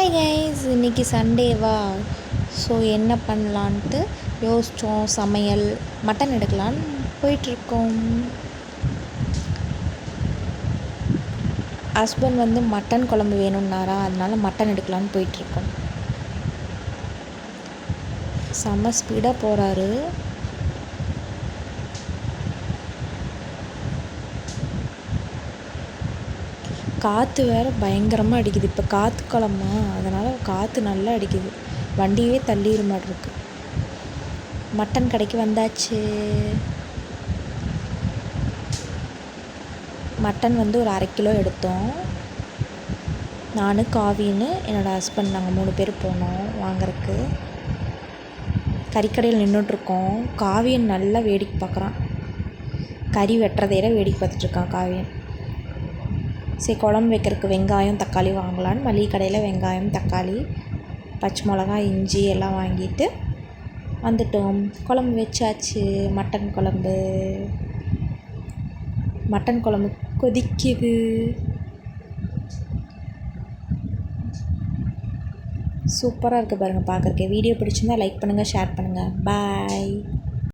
Hi guys இன்றைக்கி சண்டேவா so என்ன பண்ணலான்ட்டு யோசித்தோம் சமையல் மட்டன் எடுக்கலான்னு போயிட்டுருக்கோம். ஹஸ்பண்ட் வந்து மட்டன் குழம்பு வேணும்னாரா? அதனால மட்டன் எடுக்கலான்னு போயிட்டுருக்கோம். செம்ம ஸ்பீடாக போகிறாரு காற்று வேறு பயங்கரமாக அடிக்குது. இப்போ காற்று காலமா அதனால் காற்று நல்லா அடிக்குது. வண்டியவே தள்ளிட மாட்டிருக்கு. மட்டன் கடைக்கு வந்தாச்சு. மட்டன் வந்து ஒரு அரை கிலோ எடுத்தோம். நான் காவின்னு என்னோடய ஹஸ்பண்ட் நாங்கள் மூணு பேர் போனோம் வாங்குறதுக்கு கறிக்கடையில் நின்றுட்டுருக்கோம் காவியன் நல்லா வேடிக்கை பார்க்குறான் கறி வெட்டுறதையில வேடிக்கை பார்த்துட்ருக்கான் காவியன். சரி குழம்பு வைக்கிறதுக்கு வெங்காயம் தக்காளி வாங்கலான்னு மளிகை கடையில் வெங்காயம் தக்காளி பச்சை மிளகா இஞ்சி எல்லாம் வாங்கிட்டு வந்துட்டோம். குழம்பு வச்சாச்சு. மட்டன் குழம்பு. மட்டன் குழம்பு கொதிக்குது. சூப்பராக இருக்குது பாருங்கள் பார்க்குறக்கே வீடியோ பிடிச்சிருந்தா லைக் பண்ணுங்கள் ஷேர் பண்ணுங்கள் பாய்